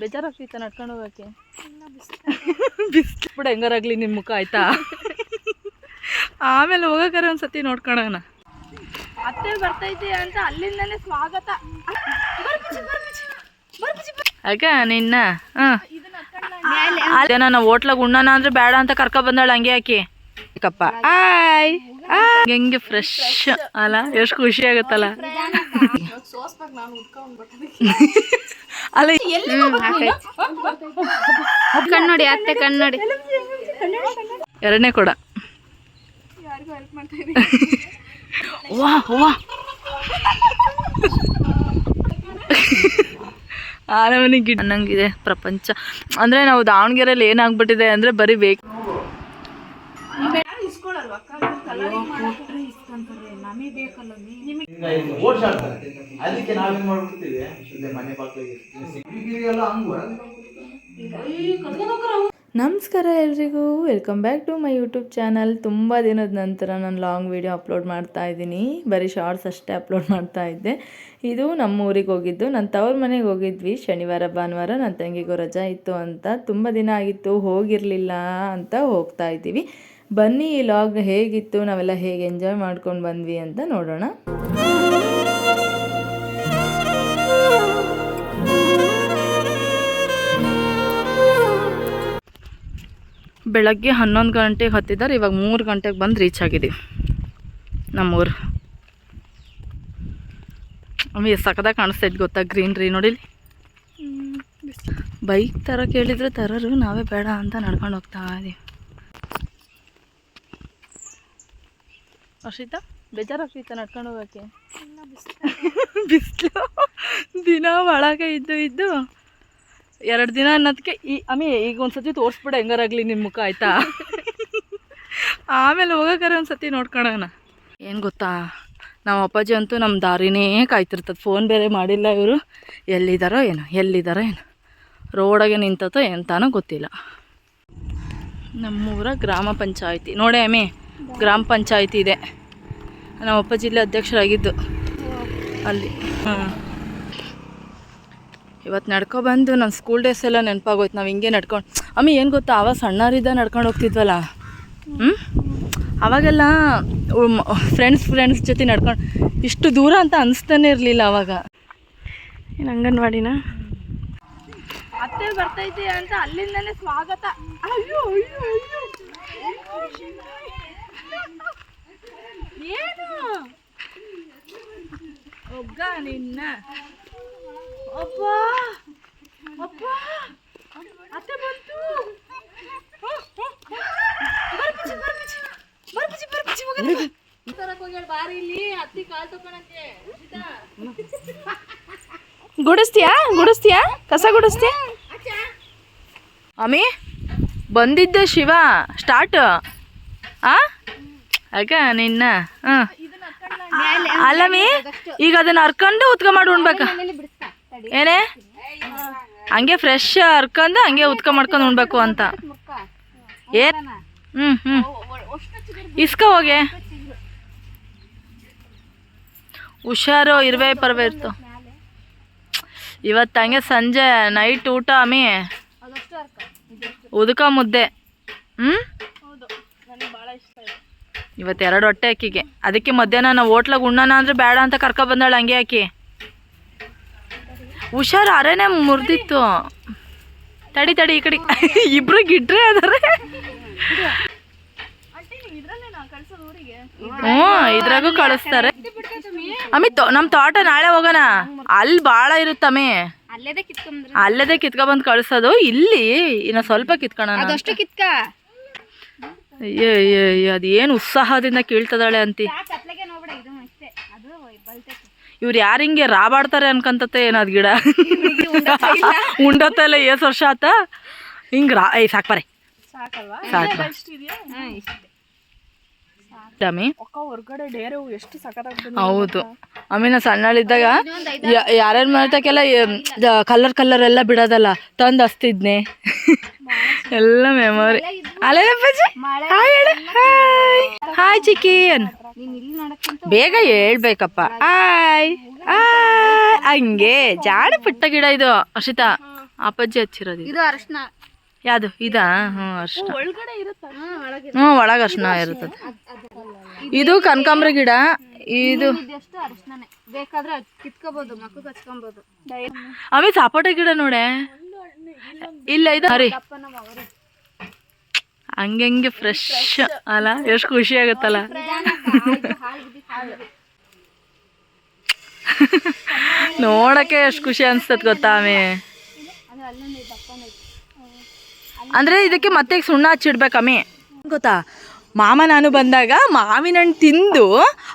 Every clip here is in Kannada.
ಬೇಜಾರಾಗ್ತಿತ್ತ ನಡ್ಕೊಂಡು ಹೋಗಕ್ಕೆ. ಬಿಸ್ಲು. ಬಿಡ ಹೆಂಗಾರಾಗ್ಲಿ ನಿಮ್ಮ ಮುಖ ಆಯ್ತಾ? ಆಮೇಲೆ ಹೋಗಕ್ಕಾರೆ ಒಂದ್ಸತಿ ನೋಡ್ಕೊಳೋಣ. ಅತ್ತೆ ಬರ್ತೈತಿ ಅಂತ ಅಲ್ಲಿಂದಾನೆ ಸ್ವಾಗತ. ಆಗ ನಿನ್ನ? ಅದೇ ನಾನು ಹೋಟ್ಲಾಗ ಉಣ್ಣನ ಅಂದ್ರೆ ಬೇಡ ಅಂತ ಕರ್ಕ ಬಂದಾಳ ಹಂಗೆ ಹಾಕಿ ಕಪ್ಪ. ಆಯ್ ಹೆಂಗೆ ಫ್ರೆಶ್ ಅಲ್ಲ ಎಷ್ಟು ಖುಷಿ ಆಗುತ್ತಲ್ಲ. ಅಲ್ಲ ಕಣ್ಣೋಡಿ ಅತ್ತೆ ಕಣ್ಣೋಡಿ. ಎರಡನೇ ಕೊಡ. ವಾ ವಾ. ಆರಮನೆ ಗಿಡ ಅನ್ನಂಗಿದೆ ಪ್ರಪಂಚ. ಅಂದರೆ ನಾವು ದಾವಣಗೆರೆಯಲ್ಲಿ ಏನಾಗ್ಬಿಟ್ಟಿದೆ ಅಂದರೆ ಬರೀ ಬೇಕು. ಅದಕ್ಕೆ ನಾವೇನ್ ಮಾಡ್ಬಿಡ್ತೀವಿ? ಇಲ್ಲೇ ಮನೆ ಬಾಗಿಲಿಗೆ ನಮಸ್ಕಾರ ಎಲ್ರಿಗೂ. Welcome back to my YouTube channel ತುಂಬ ದಿನದ ನಂತರ ನಾನು ಲಾಂಗ್ ವೀಡಿಯೋ ಅಪ್ಲೋಡ್ ಮಾಡ್ತಾ ಇದ್ದೀನಿ. ಬರೀ ಶಾರ್ಟ್ಸ್ ಅಷ್ಟೇ ಅಪ್ಲೋಡ್ ಮಾಡ್ತಾ ಇದ್ದೆ. ಇದು ನಮ್ಮ ಊರಿಗೆ ಹೋಗಿದ್ದು. ನನ್ನ ತವ್ರ ಮನೆಗೆ ಹೋಗಿದ್ವಿ. ಶನಿವಾರ, ಭಾನುವಾರ ನನ್ನ ತಂಗಿಗೂ ರಜಾ ಇತ್ತು ಅಂತ. ತುಂಬ ದಿನ ಆಗಿತ್ತು. ಹೋಗಿರಲಿಲ್ಲ ಅಂತ ಹೋಗ್ತಾ ಇದ್ದೀವಿ. ಬನ್ನಿ ಈ ಲಾಗ್ ಹೇಗಿತ್ತು? ನಾವೆಲ್ಲ ಹೇಗೆ ಎಂಜಾಯ್ ಮಾಡ್ಕೊಂಡು ಬಂದ್ವಿ ಅಂತ ನೋಡೋಣ. ಬೆಳಗ್ಗೆ ಹನ್ನೊಂದು ಗಂಟೆಗೆ ಹತ್ತಿದ್ದಾರೆ. ಇವಾಗ ಮೂರು ಗಂಟೆಗೆ ಬಂದು ರೀಚ್ ಆಗಿದ್ದೀವಿ. ನಮ್ಮೂರು. ಅಮ್ಮಿ ಎಷ್ಟು ಸಕ್ಕದಾಗ ಕಾಣಿಸ್ತೈತೆ ಗೊತ್ತಾ ಗ್ರೀನ್ರಿ ನೋಡಿಲಿ ಬೈಕ್ ಥರ ಕೇಳಿದ್ರೆ ತರರು ನಾವೇ ಬೇಡ ಅಂತ ನಡ್ಕೊಂಡು ಹೋಗ್ತಾ ಇದೀವಿ ಅರ್ಷಿತಾ ಬೇಜಾರಾಗ್ತಿತ್ತ ನಡ್ಕೊಂಡು ಹೋಗೋಕೆ ಬಿಸಿಲು. ದಿನ ಒಳಗೆ ಇದ್ದು ಇದ್ದು ಎರಡು ದಿನ ಅನ್ನೋದಕ್ಕೆ ಈ ಅಮ್ಮಿ ಈಗ ಒಂದು ಸತಿ ತೋರಿಸ್ಬಿಡ, ಹೆಂಗಾರಾಗ್ಲಿ ನಿಮ್ಮ ಮುಖ, ಆಯ್ತಾ? ಆಮೇಲೆ ಹೋಗಕ್ಕಾರೆ ಒಂದು ಸತಿ ನೋಡ್ಕೊಳೋಣ. ಏನು ಗೊತ್ತಾ? ನಮ್ಮ ಅಪ್ಪಾಜಿ ಅಂತೂ ನಮ್ಮ ದಾರಿನೇ ಕಾಯ್ತಿರ್ತದೆ. ಫೋನ್ ಬೇರೆ ಮಾಡಿಲ್ಲ ಇವರು. ಎಲ್ಲಿದ್ದಾರೋ ಏನೋ ಎಲ್ಲಿದ್ದಾರೋ ಏನೋ. ರೋಡಾಗೆ ನಿಂತತೋ ಎಂತಾನೋ ಗೊತ್ತಿಲ್ಲ. ನಮ್ಮೂರ ಗ್ರಾಮ ಪಂಚಾಯಿತಿ. ನೋಡೇ ಅಮ್ಮಿ ಗ್ರಾಮ ಪಂಚಾಯಿತಿ ಇದೆ. ನಮ್ಮ ಅಪ್ಪಾಜಿ ಜಿಲ್ಲೆ ಅಧ್ಯಕ್ಷರಾಗಿದ್ದು. ಅಲ್ಲಿ. ಹಾಂ. ಇವತ್ತು ನಡ್ಕೊ ಬಂದು ನನ್ನ ಸ್ಕೂಲ್ ಡೇಸ್ ಎಲ್ಲ ನೆನಪಾಗೋಯ್ತು. ನಾವು ಹಿಂಗೆ ನಡ್ಕೊಂಡು ಅಮ್ಮಿ ಏನು ಗೊತ್ತಾ ಆವಾಗ ಸಣ್ಣರಿದ್ದ ನಡ್ಕೊಂಡು ಹೋಗ್ತಿದ್ವಲ್ಲ? ಹ್ಞೂ ಅವಾಗೆಲ್ಲ ಫ್ರೆಂಡ್ಸ್ ಫ್ರೆಂಡ್ಸ್ ಜೊತೆ ನಡ್ಕೊಂಡು ಇಷ್ಟು ದೂರ ಅಂತ ಅನಿಸ್ತಾನೆ ಇರಲಿಲ್ಲ ಅವಾಗ. ಏನು ಅಂಗನವಾಡಿನ? ಅತ್ತೆ ಬರ್ತೈತಿ ಅಂತ ಅಲ್ಲಿಂದನೇ ಸ್ವಾಗತ. ಅಯ್ಯೋ ಅಯ್ಯೋ ಅಯ್ಯೋ. ಏನು? ಒಗ್ಗ ನಿನ್ನ. ಅಪ್ಪ! ಅಪ್ಪ! ಅತ್ತೆ ಬಂತು! ಗುಡಿಸ್ತೀಯಾ? ಗುಡಿಸ್ತೀಯಾ? ಕಸ ಗುಡಿಸ್ತೀಯಾ? ಅಮ್ಮಿ ಬಂದಿದ್ದೆ ಶಿವ ಸ್ಟಾರ್ಟ್ ಆ? ಆಗ ನಿನ್ನ. ಹಾಂ. ಅಲ್ಲಮ್ಮಿ ಈಗ ಅದನ್ನ ಹರ್ಕೊಂಡು ಉತ್ಕ ಮಾಡಿ ಉಣ್ಬೇಕ. ಏನೇ? ಹಂಗೆ ಫ್ರೆಶ್ ಹರ್ಕೊಂಡು ಹಂಗೆ ಉತ್ಕ ಮಾಡ್ಕೊಂಡು ಉಣ್ಬೇಕು ಅಂತ. ಏನ್ ಹ್ಞೂ ಹ್ಞೂ ಇಸ್ಕ ಹೋಗೆ. ಹುಷಾರು, ಇರುವೆ ಪರ್ವೆ ಇರ್ತು. ಇವತ್ತು ಹಂಗೆ ಸಂಜೆ ನೈಟ್ ಊಟ ಅಮ್ಮಿ. ಉದಕ ಮುದ್ದೆ. ಹ್ಞೂ ಇವತ್ತು ಎರಡು ಹೊಟ್ಟೆ ಅಕ್ಕಿಗೆ. ಅದಕ್ಕೆ ಮಧ್ಯಾಹ್ನ ನಾವು ಹೋಟ್ಲಾಗ ಉಣ್ಣನ ಅಂದ್ರೆ ಬೇಡ ಅಂತ ಕರ್ಕೊ ಬಂದಾಳೆ ಹಂಗೆ ಹಾಕಿ ಹುಷಾರು ಅರೇನೆ ಮುರಿದಿತ್ತು. ತಡಿ ತಡಿ ಈ ಕಡೆ. ಇಬ್ರು ಗಿಡ್ರೆ ಅದಾರೆ. ಹ್ಞೂ ಇದ್ರಾಗೂ ಕಳಿಸ್ತಾರೆ. ಅಮ್ಮಿ ನಮ್ಮ ತೋಟ ನಾಳೆ ಹೋಗೋಣ. ಅಲ್ಲಿ ಭಾಳ ಇರುತ್ತಮ್ಮಿ ಅಲ್ಲೇದೇ ಕಿತ್ಕೊ ಕಿತ್ಕೊಬಂದು ಕಳ್ಸೋದು. ಇಲ್ಲಿ ಇನ್ನು ಸ್ವಲ್ಪ ಕಿತ್ಕೊಳ್ಳೋಣ ಅಯ್ಯ ಅದೇನು ಅಯ್ಯೋ ಅಯ್ಯೋ ಉತ್ಸಾಹದಿಂದ ಕೀಳ್ತದಾಳೆ ಅಂತಿ. ಇವ್ರು ಯಾರು ಹಿಂಗೆ ರಾಬಾಡ್ತಾರೆ ಅನ್ಕಂತತೆ ಏನದು ಗಿಡ? ಉಂಡತ್ತಲ್ಲ ಏಸ್ ವರ್ಷ ಆತ? ಹಿಂಗೆ ರಾ ಏಯ್ ಸಾಕು ಹೌದು. ಆಮೇಲೆ ಸಣ್ಣಳಿದ್ದಾಗ ಯಾರ್ಯಾರ ಮಾಡ್ತಕ್ಕೆಲ್ಲ ಕಲರ್ ಕಲರ್ ಎಲ್ಲ ಬಿಡೋದಲ್ಲ ತಂದು ಹಸ್ತಿದ್ನೆ. ಎಲ್ಲ ಮೆಮೊರಿ ಅಲ್ಲೇ ಹಾಯ್ ಹಾಯ್. ಚಿಕನ್ ಬೇಗ ಹೇಳ್ಬೇಕಪ್ಪ. ಹಾಯ್. ಹಂಗೆ ಜಾಡ ಪುಟ್ಟ ಗಿಡ ಇದು ಅರ್ಷಿತಾ. ಅಪ್ಪಾಜಿ ಹಚ್ಚಿರೋದು ಇದು. ಅರ್ಶನ. ಯಾವುದು? ಇದಾ? ಹ್ಞೂ ಅರ್ಶಿನ. ಹ್ಞೂ ಒಳಗೆ ಅರ್ಶಿನ ಇರ್ತದೆ ಇದು ಕನಕಾಂಬ್ರಿ ಗಿಡ. ಇದು ಬೇಕಾದ್ರೆ ಕಿತ್ಕೋಬಹುದು ಮಕ್ಕಳು ಹಚ್ಕೊಬಹುದು ಆಮೇಲೆ ಸಪೋಟ ಗಿಡ ನೋಡೆ. ಇಲ್ಲ ಇದು ಹಂಗೆ ಫ್ರೆಶ್ ಅಲ್ಲ ಎಷ್ಟು ಖುಷಿ ಆಗುತ್ತಲ್ಲ. ನೋಡಕ್ಕೆ ಎಷ್ಟು ಖುಷಿ ಅನ್ಸ್ತದ ಗೊತ್ತಾ ಆಮೆ. ಅಂದ್ರೆ ಇದಕ್ಕೆ ಮತ್ತೆ ಸುಣ್ಣ ಹಚ್ಚಿಡ್ಬೇಕಮ್ಮಿ ಗೊತ್ತಾ? ಮಾಮ ನಾನು ಬಂದಾಗ ಮಾವಿನ ಹಣ್ಣು ತಿಂದು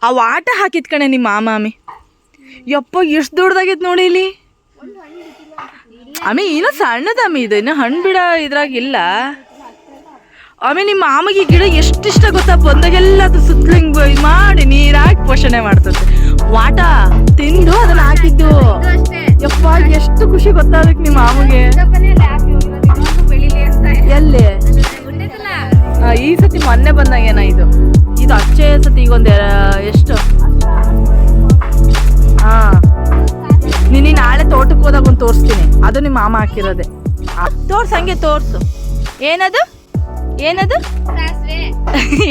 ಆ ವಾಟ ಹಾಕಿದ್ ಕಣೆ ನಿಮ್ಮ ಮಾಮಾಮಿ ಯಪ್ಪ ಎಷ್ಟು ದೊಡ್ಡದಾಗಿತ್ತು ನೋಡಿ ಇಲ್ಲಿ. ಅಮ್ಮಿ ಇನ್ನೂ ಸಣ್ಣದಮ್ಮಿ ಇದು, ಇನ್ನು ಹಣ್ಣು ಬಿಡ ಇದ್ರಾಗಿಲ್ಲ ಆಮೇಲೆ ನಿಮ್ಮ ಮಾಮಗೆ ಗಿಡ ಎಷ್ಟಿಷ್ಟ ಗೊತ್ತಾ? ಬಂದಾಗೆಲ್ಲ ಅದು ಸುತ್ತಲಿಂಗ್ ಮಾಡಿ ನೀರ್ ಪೋಷಣೆ ಮಾಡ್ತದೆ. ವಾಟ, ತಿಂದು ಅದನ್ನ ಹಾಕಿದ್ದು. ಯಪ್ಪ, ಎಷ್ಟು ಖುಷಿ ಗೊತ್ತಾ ಅದಕ್ಕೆ ನಿಮ್ಮ ಮಾಮಗೆ? ಎಲ್ಲಿ? ಈ ಸತಿ ಮೊನ್ನೆ ಬಂದಾಗೇನ ಇದು ಇದು ಅಚ್ಚೆ ಸತಿ ಈಗ ಒಂದ್ ಎಷ್ಟು ತೋರಿಸ್ತೀನಿ. ಅದು ನಿಮ್ಮ ಮಾಮ ಹಾಕಿರೋದೆ. ತೋರ್ಸು ಹಂಗೆ ತೋರ್ಸು. ಏನದು? ಏನದು?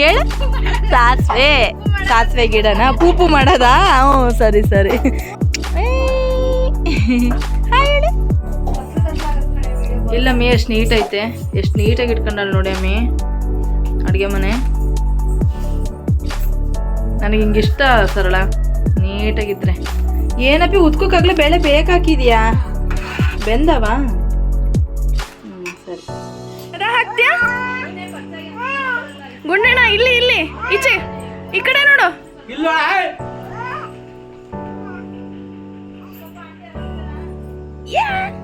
ಹೇಳು. ಸಾಸಿವೆ. ಸಾಸಿವೆ ಗಿಡನ? ಪೂಪು ಮಾಡೋದಾ? ಹ್ಞೂ ಸರಿ ಸರಿ. ಇಲ್ಲ ಮೀ ಎಷ್ಟು ನೀಟ್ ಐತೆ. ಎಷ್ಟು ನೀಟಾಗಿ ಇಟ್ಕೊಂಡಲ್ಲ ನೋಡಿ ಅಮ್ಮಿ ಅಡುಗೆ ಮನೆ. ನನಗೆ ಹಿಂಗೆ ಇಷ್ಟ ಸರಳ. ನೀಟಾಗಿದ್ರೆ. ಏನಪ್ಪಿ ಉದ್ಕೋಕ್ಕಾಗಲೇ ಬೇಳೆ ಬೇಕಾಕಿದ್ಯಾ ಬೆಂದವ? ಹ್ಞೂ ಸರಿ. ಹಾಕ್ತೀಯಾ ಗುಂಡಣ್ಣ ಇಲ್ಲಿ ಇಲ್ಲಿ. ಈಚೆ. ಈ ಕಡೆ ನೋಡು. ಇಲ್ಲ ಈಗ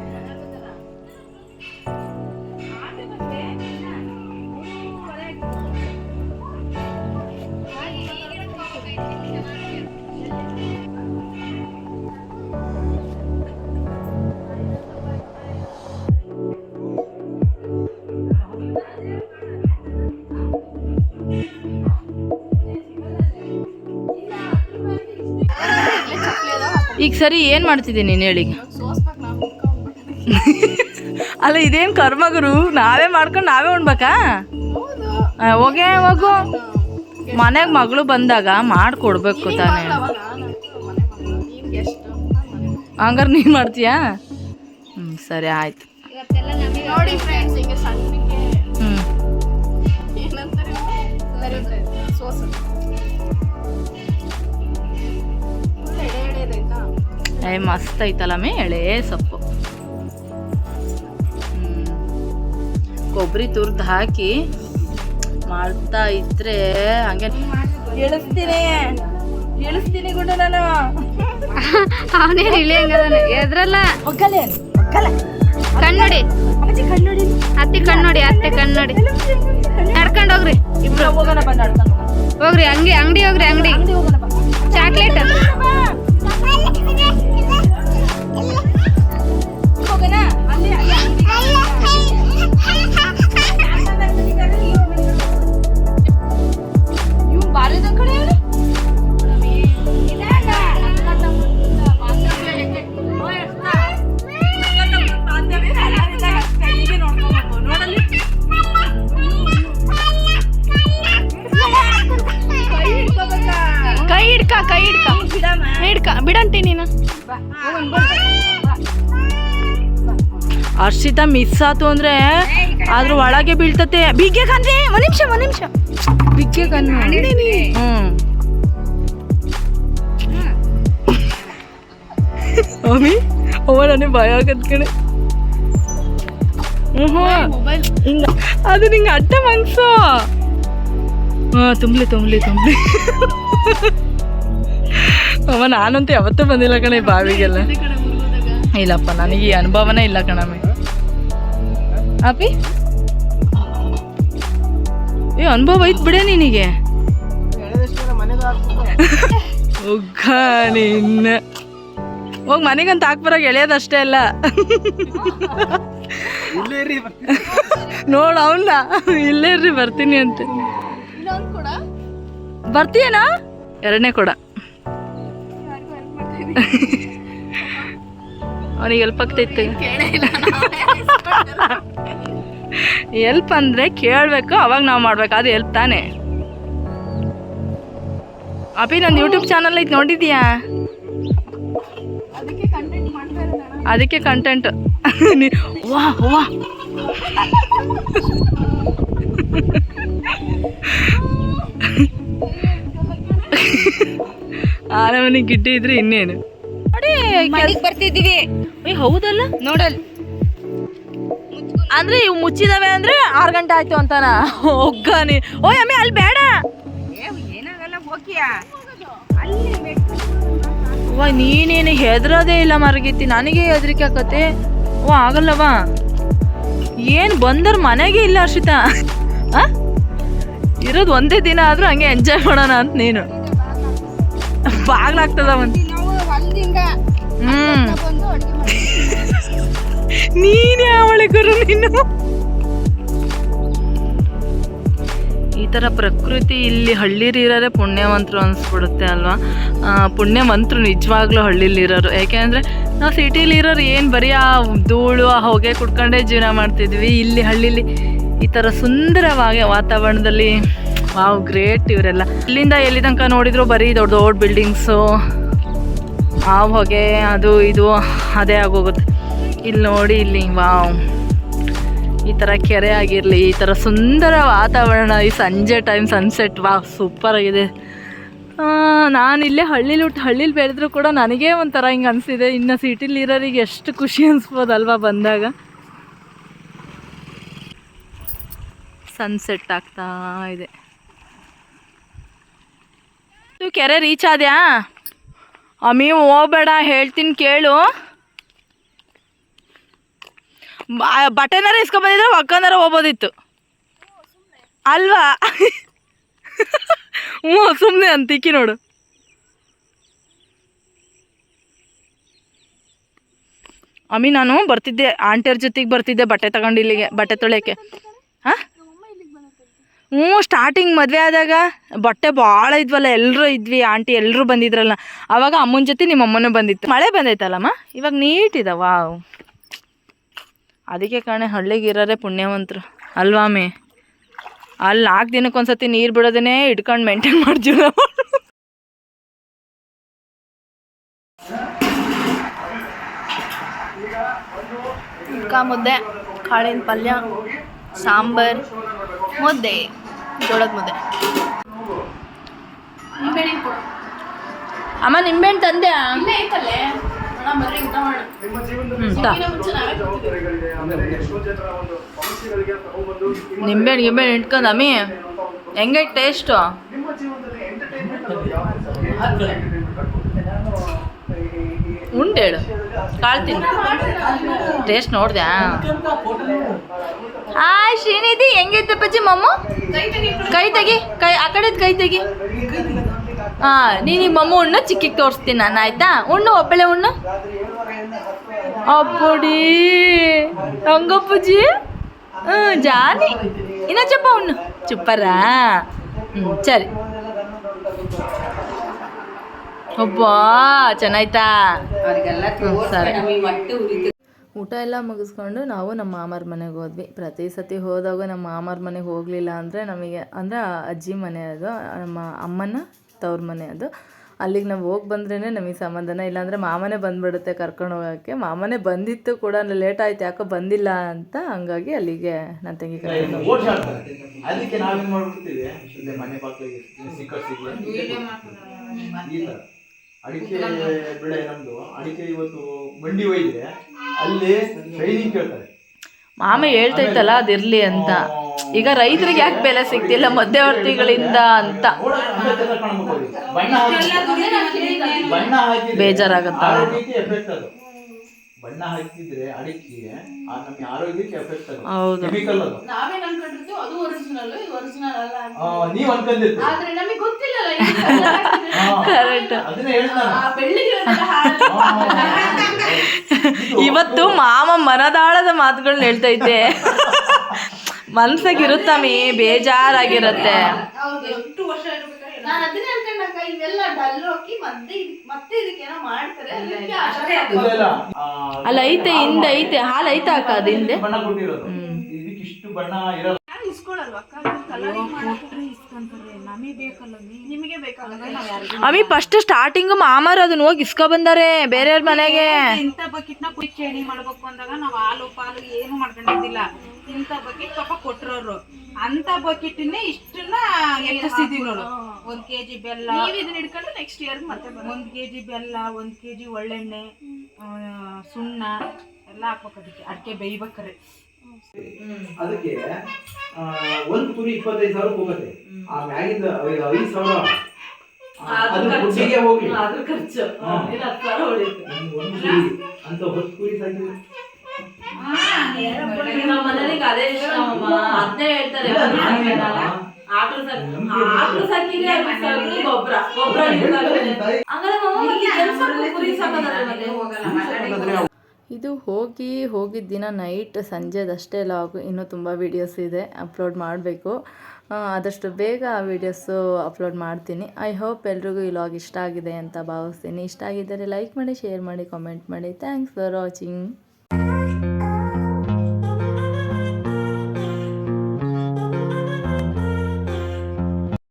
ಸರಿ, ಏನು ಮಾಡ್ತಿದ್ದೀನಿ ನೀನು ಹೇಳಿ? ಅಲ್ಲ, ಇದೇನು ಕರ್ಮಗುರು? ನಾವೇ ಮಾಡ್ಕೊಂಡು ನಾವೇ ಉಣ್ಬೇಕಾ? ಹೋಗೇ ಹೋಗೆ ಮನೆಗೆ ಮಗಳು ಬಂದಾಗ ಮಾಡಿಕೊಡ್ಬೇಕು ತಾನೇ. ಹಂಗಾರೆ ನೀನು ಮಾಡ್ತೀಯಾ? ಹ್ಞೂ ಸರಿ, ಆಯ್ತು. ನೋಡಿ ಫ್ರೆಂಡ್ಸ್ ಏ ಮಸ್ತ್ ಐತಲ್ಲ ಮೇ? ಎಳೆ ಸೊಪ್ಪು. ಕೊಬ್ಬರಿ ತುರ್ದು ಹಾಕಿ ಮಾಡ್ತಾ ಇದ್ರೆ ಹಂಗೆ ಇಳಿಸ್ತೀನಿ ಇಳಿಸ್ತೀನಿ ಗುಂಡು ನಾನು. ಅವನೇ ಇಳಿಯಂಗಲ್ಲ ಎದ್ರಲ್ಲ? ಒಗ್ಗಲೆ ಒಗ್ಗಲೆ ಕಣ್ಣುಡಿ. ಅಮ್ಮಜಿ ಕಣ್ಣು ಅತ್ತಿ ಕಣ್ಣುಡಿ ಅತ್ತೆ ಕಣ್ಣುಡಿ. ನಡ್ಕೊಂಡು ಹೋಗ್ರಿ ಇಬ್ರು. ಹೋಗೋಣ ಬಂದು ಹೋಗ್ರಿ ಅಂಗಡಿ ಅಂಗಡಿ ಹೋಗ್ರಿ ಅಂಗಡಿ. ಚಾಕ್ಲೇಟ್ ಹರ್ಷಿತಾ ಮಿಸ್ ಆತು ಅಂದ್ರೆ ಅದ್ರ ಒಳಗೆ ಬೀಳ್ತತೆ. ಬಿಗ್ಗೆ ಕಂದ್ರಿ ಒಂದ್ ನಿಮಿಷ ಒಂದ್ ನಿಮಿಷ. ಬಿಗ್ಗೆ ಕಣ್ಣು. ಹ್ಮಿ. ಅಮ್ಮಿ ಅವ ನನಗೆ ಭಯ ಆಗತ್ ಕಣೆ. ಹ್ಞೂ ಹಿಂಗ ಅದು ನಿಂಗೆ ಅಡ್ಡ ಮನ್ಸು. ಹಾ ತುಂಬಲಿ ತುಂಬಲಿ ತುಂಬಲಿ. ಅವ ನಾನಂತೂ ಯಾವತ್ತೂ ಬಂದಿಲ್ಲ ಕಣೆ ಬಾವಿಗೆಲ್ಲ. ಇಲ್ಲಪ್ಪ ನನಗೆ ಈ ಅನುಭವನೇ ಇಲ್ಲ ಕಣಮ್ಮೆ ಅಪಿ ಏ, ಅನುಭವ ಐತ್ ಬಿಡೆ ನಿನಗೆ. ಉಗ್ಗ ನಿನ್ನ. ಹೋಗಿ ಮನೆಗಂತ ಹಾಕ್ಬರಾಗ ಎಳೆಯೋದಷ್ಟೇ ಅಲ್ಲ. ನೋಡ ರೀ ಅವನ್ನ ಇಲ್ಲೇ ಇರ್ರಿ, ಬರ್ತೀನಿ ಅಂತ. ಬರ್ತೀಯನಾ? ಎರಡನೇ ಕೊಡ. ಅವನಿಗೆ ಎಲ್ಪ್ ಆಗ್ತೈತೆ. ಎಲ್ಪ್ ಅಂದರೆ ಕೇಳಬೇಕು, ಅವಾಗ ನಾವು ಮಾಡ್ಬೇಕು, ಅದು ಎಲ್ಪ್ ತಾನೆ. ಅಪಿ ನಂದು ಯೂಟ್ಯೂಬ್ ಚಾನಲ್ ಐತೆ ನೋಡಿದ್ಯಾ? ಅದಕ್ಕೆ ಕಂಟೆಂಟ್ ವಾ ವಾ. ಆರಮನೆ ಇದ್ರೆ ಇನ್ನೇನು. ಮನೆಗೆ ಬರ್ತಿದ್ದೀವಿ. ಏ ಹೌದಲ್ಲ? ನೋಡಲ್. ಅಂದ್ರೆ ಇವು ಮುಚ್ಚಿದಾವೆ ಅಂದ್ರೆ ಆರು ಗಂಟೆ ಆಯ್ತು ಅಂತಾನ? ಒಗ್ಗಾನಿ ಓಯ್ ಅಮ್ಮಿ ಅಲ್ಲಿ ಬೇಡ. ಏನಾಗಲ್ಲ ಹೋಗಿಯಾ? ವಾ ನೀನೇನು ಹೆದರೋದೇ ಇಲ್ಲ ಮರಗಿತ್ತಿ. ನನಗೆ ಹೆದರಿಕೆ ಆಕತ್ತೆ. ಓ ಆಗಲ್ಲವಾ ಏನು ಬಂದರ್ ಮನೆಗೆ ಇಲ್ಲ ಹರ್ಷಿತಾ? ಆ? ಇರೋದು ಒಂದೇ ದಿನ ಆದ್ರೂ ಹಂಗೆ ಎಂಜಾಯ್ ಮಾಡೋಣ ಅಂತ ನೀನು. ಬಾಗ್ಲಾಗ್ತದ ಒಂದು ನೀನೇ ಅವಳೆ ಗುರು ನೀನು. ಈ ಥರ ಪ್ರಕೃತಿ ಇಲ್ಲಿ ಹಳ್ಳಿಲಿರೋರೆ ಪುಣ್ಯವಂತರು ಅನಿಸ್ಬಿಡುತ್ತೆ ಅಲ್ವಾ? ಪುಣ್ಯವಂತರು ನಿಜವಾಗ್ಲೂ ಹಳ್ಳಿಲಿರೋರು ಯಾಕೆಂದರೆ ನಾವು ಸಿಟಿಲಿರೋರು ಏನು ಬರೀ ಆ ಧೂಳು, ಆ ಹೊಗೆ ಕುಡ್ಕೊಂಡೇ ಜೀವನ ಮಾಡ್ತಿದ್ವಿ. ಇಲ್ಲಿ ಹಳ್ಳಿಲಿ ಈ ಥರ ಸುಂದರವಾಗಿ ವಾತಾವರಣದಲ್ಲಿ, ವಾವ್, ಗ್ರೇಟ್ ಇವರೆಲ್ಲ. ಇಲ್ಲಿಂದ ಎಲ್ಲಿ ತನಕ ನೋಡಿದ್ರು ಬರೀ ದೊಡ್ಡ ದೊಡ್ಡ ಬಿಲ್ಡಿಂಗ್ಸು ಆ ಹೊಗೆ, ಅದು ಇದು, ಅದೇ ಆಗೋಗುತ್ತೆ. ಇಲ್ಲಿ ನೋಡಿ, ಇಲ್ಲಿ, ವಾವ್. ಈ ಥರ ಕೆರೆ ಆಗಿರಲಿ, ಈ ಥರ ಸುಂದರ ವಾತಾವರಣ, ಈ ಸಂಜೆ ಟೈಮ್ ಸನ್ಸೆಟ್ ವಾ ಸೂಪರ್ ಆಗಿದೆ. ನಾನು ಇಲ್ಲೇ ಹಳ್ಳಿಲಿ ಹುಟ್ಟು ಹಳ್ಳಿಲಿ ಬೆಳೆದ್ರು ಕೂಡ ನನಗೇ ಒಂಥರ ಹಿಂಗೆ ಅನಿಸಿದೆ. ಇನ್ನು ಸಿಟಿಲಿ ಇರೋರಿಗೆ ಎಷ್ಟು ಖುಷಿ ಅನಿಸ್ಬೋದಲ್ವಾ ಬಂದಾಗ. ಸನ್ಸೆಟ್ ಆಗ್ತಾ ಇದೆ. ಕೆರೆ ರೀಚ್ ಆದ್ಯಾ? ಅಮ್ಮಿ, ಹೋಗ್ಬೇಡ, ಹೇಳ್ತೀನಿ ಕೇಳು. ಬ- ಇಸ್ಕೊಂಡ್ ಇಸ್ಕೊಂಬಂದಿದ್ರೆ ಒಕ್ಕನಾರ ಹೋಗ್ಬೋದಿತ್ತು. ಅಲ್ವಾ? ಹ್ಞೂ ಸುಮ್ಮನೆ ಅಂತಿಕ್ಕಿ ನೋಡು. ಅಮ್ಮಿ ನಾನು ಬರ್ತಿದ್ದೆ ಆಂಟಿಯವ್ರ ಜೊತೆಗೆ ಬರ್ತಿದ್ದೆ, ಬಟ್ಟೆ ತಗೊಂಡು ಇಲ್ಲಿಗೆ, ಬಟ್ಟೆ ತೊಳೆಯೋಕ್ಕೆ. ಹಾಂ? ಹ್ಞೂ ಸ್ಟಾರ್ಟಿಂಗ್ ಮದುವೆ ಆದಾಗ ಬಟ್ಟೆ ಭಾಳ ಇದ್ವಲ್ಲ ಎಲ್ಲರೂ ಇದ್ವಿ ಆಂಟಿ ಎಲ್ಲರೂ ಬಂದಿದ್ರಲ್ಲ. ಆವಾಗ ಅಮ್ಮನ ಜೊತೆ ನಿಮ್ಮ ಅಮ್ಮನೂ ಬಂದಿತ್ತು. ಮಳೆ ಬಂದೈತಲ್ಲಮ್ಮ? ಇವಾಗ ನೀಟ್ ಇದೆ, ವಾವ್. ಅದಕ್ಕೆ ಕಾಣೆ ಹಳ್ಳಿಗಿರೋರೆ ಪುಣ್ಯವಂತರು. ಅಲ್ವಾ ಮೇ? ಅಲ್ಲಿ ನಾಲ್ಕು ದಿನಕ್ಕೆ ಒಂದ್ಸತಿ ನೀರು ಬಿಡೋದನ್ನೇ ಇಟ್ಕೊಂಡು ಮೇಂಟೈನ್ ಮಾಡ್ತೀವಿ ನಾವು. ಮುದ್ದೆ, ಕಾಳಿನ ಪಲ್ಯ. ಸಾಂಬಾರ್ ಮುದ್ದೆ ಜೋಳದ ಮುದ್ದೆ. ಅಮ್ಮ ನಿಂಬೆಹಣ್ಣು ತಂದೆ ನಿಂಬೆಹಣ್ಣು ಗಿಂಬೆಹಣ್ಣು ಇಟ್ಕೊಂಡು ಅಮ್ಮಿ? ಹೆಂಗೈತೆ ಟೇಸ್ಟು ಉಂಡು ಹೇಳು ಕಾಳು ತಿನ್ನು ಟೇಸ್ಟ್ ನೋಡ್ದ್ಯಾ ಹಾಯ್ ಶ್ರೀನಿಧಿ ಹೆಂಗೈತೆ ಪಜ್ಜಿ ಮಮ್ಮು ಕೈ ತೆಗಿ ಕೈ ಆ ಕಡೆದು ಕೈ ತೆಗಿ ಹಾಂ ನೀನೀಗ ಮಮ್ಮು ಉಣ್ಣು ಚಿಕ್ಕಿಗೆ ತೋರಿಸ್ತೀನಿ ನಾನು ಆಯ್ತಾ ಉಣ್ಣು ಒಬ್ಬಳೆ ಉಣ್ಣು ಅಪ್ಪಡಿ ಹಂಗಪ್ಪಜ್ಜಿ ಹ್ಞೂ ಜಾನಿ ಇನ್ನ ಚಪ್ಪ ಉಣ್ಣು ಚುಪ್ಪರಾ ಹ್ಞೂ ಸರಿ ಒಬ್ಬ ಚೆನ್ನಾಯ್ತಾ? ಸರಿ. ಊಟ ಎಲ್ಲ ಮುಗಿಸ್ಕೊಂಡು ನಾವು ನಮ್ಮ ಮಾಮರ ಮನೆಗೆ ಹೋದ್ವಿ. ಪ್ರತಿ ಸತಿ ಹೋದಾಗ ನಮ್ಮ ಮಾಮರ ಮನೆಗೆ ಹೋಗಲಿಲ್ಲ ಅಂದರೆ ನಮಗೆ ಅಂದರೆ ಅಜ್ಜಿ ಮನೆ ಅದು ನಮ್ಮ ಅಮ್ಮನ ತವ್ರ ಮನೆ ಅದು. ಅಲ್ಲಿಗೆ ನಾವು ಹೋಗಿ ಬಂದ್ರೇ ನಮಗೆ ಸಂಬಂಧನ. ಇಲ್ಲಾಂದರೆ ಮಾಮನೆ ಬಂದ್ಬಿಡುತ್ತೆ ಕರ್ಕೊಂಡು ಹೋಗೋಕ್ಕೆ. ಮಾಮನೆ ಬಂದಿತ್ತು ಕೂಡ ಲೇಟ್ ಆಯ್ತು ಯಾಕೋ ಬಂದಿಲ್ಲ ಅಂತ ಹಂಗಾಗಿ ಅಲ್ಲಿಗೆ ನನ್ನ ತಂಗಿ ಕರ್ಕೊಂಡು ಅಡಿಕೆ ಬೆಳೆ ನಮ್ದು. ಅಡಿಕೆ ಇವತ್ತು ಮಂಡಿ ಒಯ್ದ್ರೆ ಅಲ್ಲಿ ಟ್ರೈನಿಂಗ್ ಕೇಳ್ತಾರೆ. ಮಾಮ ಹೇಳ್ತೈತಲ್ಲ ಅದಿರ್ಲಿ ಅಂತ. ಈಗ ರೈತರಿಗೆ ಯಾಕೆ ಬೆಲೆ ಸಿಗ್ತಿಲ್ಲ? ಮಧ್ಯವರ್ತಿಗಳಿಂದ ಅಂತ. ಬೇಜಾರಾಗತ್ತ. ಬಣ್ಣ ಹಾಕಿ ಬಣ್ಣ ಹಾಕಿದ್ರೆ ನಮ್ಮ ಆರೋಗ್ಯಕ್ಕೆ ಎಫೆಕ್ಟ್ ಅದು. ಬಣ್ಣ ಹಾಕಿದ್ರೆ ಅಡಿಕೆಗೆ ಆ ನಮ್ಗೆ ಆರೋಗ್ಯಕ್ಕೆ ಎಫೆಕ್ಟ್. ಕೆಮಿಕಲ್ ಅದು ಆ, ನೀವ್ ಅನ್ಕೊಂಡಿರ್ತೀರಿ. Correct. ಅದನ್ನೇ ಹೇಳ್ತಾನೆ ಇವತ್ತು ಮಾಮ ಮನದಾಳದ ಮಾತುಗಳನ್ನ ಹೇಳ್ತೈತೆ ಮನ್ಸಾಗಿರುತ್ತಮ್ಮಿ ಬೇಜಾರಾಗಿರತ್ತೆ. ನಾನು ಅದನ್ನೇ ಅನ್ಕೊಂಡಕ್ಕ ಇವೆಲ್ಲ ಡಲ್ ಹೋಗಿ ಮತ್ತೆ ಇದಕ್- ಮತ್ತೆ ಇದಕ್ಕೇನೋ ಮಾಡ್ತಾರೆ ಅದಕ್ಕೆ ಅಷ್ಟೇ ಅಲ್ಲ ಐತೆ ಹಿಂದೆ ಐತೆ ಹಾಲು ಐತೆ ಅಕ್ಕ ಅದು ಹಿಂದೆ? ಬಣ್ಣ ಕೊಟ್ಟಿರೋದು. ಇದಕ್ಕೆ ಇಷ್ಟು ಬಣ್ಣ ಇರಲ್ಲ. ಇಸ್ಕೊಳಲ್ವಾ ಅಕ್ಕ? ಕಲರಿಂಗ್ ಮಾಡಿದ್ರೆ ನಿಮಗೆ ಬೇಕಲ್ಲ ಅಮ್ಮಿ ಫಸ್ಟ್ ಸ್ಟಾರ್ಟಿಂಗ್ ಮಾಮಾರು ಅದನ್ನ ಹೋಗಿ ಇಸ್ಕೊ ಬಂದಾರೆ ಬೇರೆಯವ್ರ ಮನೆಗೆ. ಇಂಥ ಬಕೆಟ್ನ ಕುಚ್ಚಿ ಕುಯ್ ಚೇಣಿ ಮಾಡ್ಬೇಕು ಅಂದಾಗ ನಾವು ಹಾಲು ಪಾಲು ಏನು ಮಾಡ್ಕೊಂಡಿದ್ದಿಲ್ಲ. ಇಂಥ ಬಕೆಟ್ ಪಾಪ ಕೊಟ್ರವ್ರು. ಅಂತ ಬಕೆಟ್ ಇಷ್ಟನ್ನ ನೋಡು. ಒಂದ್ ಕೆಜಿ ಬೆಲ್ಲ. ನೀವ್ ಇದನ್ನ ಹಿಡ್ಕೊಂಡ್ರೆ ನೆಕ್ಸ್ಟ್ ಇಯರ್ ಮತ್ತೆ ಬರೋದು. ಒಂದ್ ಕೆಜಿ ಬೆಲ್ಲ ಒಂದ್ ಕೆಜಿ ಒಳ್ಳೆಣ್ಣೆ ಆ, ಸುಣ್ಣ ಎಲ್ಲ ಹಾಕ್ಬೇಕು ಅದಕ್ಕೆ. ಅಡಿಕೆ ಬೇಯ್ಬೇಕಾರೆ ಅದಕ್ಕೆ ಆ, ಒಂದು ಕುರಿ ಇಪ್ಪತ್ತೈದು ಸಾವಿರ ಹೋಗುತ್ತೆ. ಆ ಮ್ಯಾಗಿಂದ ಐ- ಐದು ಸಾವಿರ. ಆ, ಅದು ಫುಡ್ಡಿಗೆ ಹೋಗ್ಲಿ. ಅದ್ರ ಖರ್ಚು. ಹಾ. ಒಂದು ಒಂದು ಕುರಿ ಅಂತ ಹೊತ್ತು ಕುರಿ ಸಾಕಿದ್ರೆ ನಮ್ಮ ಮನೆಗೆ ಅದೇ ಇಷ್ಟ ಅಮ್ಮ ಹೇಳ್ತಾರೆ ಆಕಳು ಸಾಕಿದ್ರೆ ಗೊಬ್ಬರ ಗೊಬ್ಬರ ಕುರಿ ಇದು ಹೋಗಿ ಹೋಗಿದ್ದ ದಿನ ನೈಟ್ ಸಂಜೆದಷ್ಟೇ ಲಾಗು. ಇನ್ನೂ ತುಂಬ ವೀಡಿಯೋಸ್ ಇದೆ. ಅಪ್ಲೋಡ್ ಮಾಡಬೇಕು. ಆದಷ್ಟು ಬೇಗ ಆ ವೀಡಿಯೋಸು ಅಪ್ಲೋಡ್ ಮಾಡ್ತೀನಿ. ಐ ಹೋಪ್ ಎಲ್ರಿಗೂ ಈ ಲಾಗ್ ಇಷ್ಟ ಆಗಿದೆ ಅಂತ ಭಾವಿಸ್ತೀನಿ. ಇಷ್ಟ ಆಗಿದ್ದರೆ ಲೈಕ್ ಮಾಡಿ ಶೇರ್ ಮಾಡಿ ಕಾಮೆಂಟ್ ಮಾಡಿ. Thanks for watching